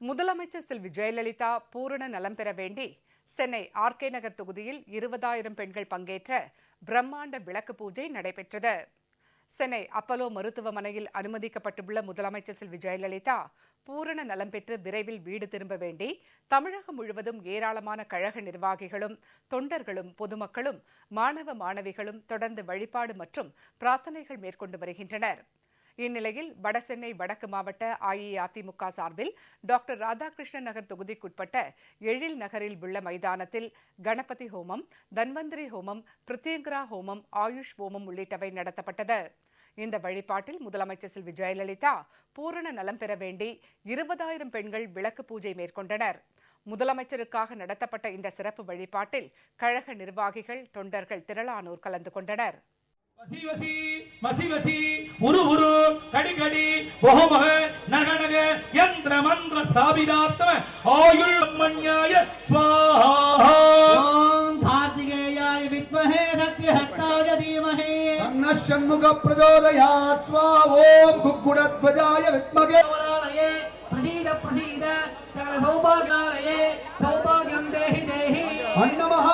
முதலமைச்சர் செல்வி ஜெயலலிதா பூரண நலம் பெற வேண்டி சென்னை ஆர்கே நகர் தொகுதியில் இருபதாயிரம் பெண்கள் பங்கேற்ற பிரம்மாண்ட விளக்கு பூஜை நடைபெற்றது. சென்னை அப்பலோ மருத்துவமனையில் அனுமதிக்கப்பட்டுள்ள முதலமைச்சர் செல்வி ஜெயலலிதா பூரண நலம் பெற்று விரைவில் வீடு திரும்ப வேண்டி தமிழகம் முழுவதும் ஏராளமான கழக நிர்வாகிகளும் தொண்டர்களும் பொதுமக்களும் மாணவ மாணவிகளும் தொடர்ந்து வழிபாடு மற்றும் பிரார்த்தனைகள் மேற்கொண்டு வருகின்றனர். இந்நிலையில் வடசென்னை வடக்கு மாவட்ட அஇஅதிமுக சார்பில் டாக்டர் ராதாகிருஷ்ணன் நகர் தொகுதிக்குட்பட்ட எழில் நகரில் உள்ள மைதானத்தில் கணபதி ஹோமம் தன்வந்திரி ஹோமம் பிரித்யங்கரா ஹோமம் ஆயுஷ் ஹோமம் உள்ளிட்டவை நடத்தப்பட்டது. இந்த வழிபாட்டில் முதலமைச்சர் செல்வி ஜெயலலிதா பூரண நலம் பெற வேண்டி இருபதாயிரம் பெண்கள் விளக்கு பூஜை மேற்கொண்டனர். முதலமைச்சருக்காக நடத்தப்பட்ட இந்த சிறப்பு வழிபாட்டில் கழக நிர்வாகிகள் தொண்டர்கள் திரளானோர் கலந்து கொண்டனர். உரு உரு கடி கடி ஒஹமக நக நக யந்திர மந்திர ஸ்தாபிதாத்ம ஆயுள் மண்யாய ஸ்வாஹா ஓம் கார்த்திகேயாய வித்மஹே சத்யஹஸ்தாய தீமஹே தன்ன ஷண்முக பிரச்சோதயாத் ஸ்வா ஓம் குக்குடத்வஜாய வித்மகே கமலாலயே பிரசீத பிரசீத சகல சௌபாகியாலயே சௌபாகியம் தேஹி தேஹி அன்னமஹ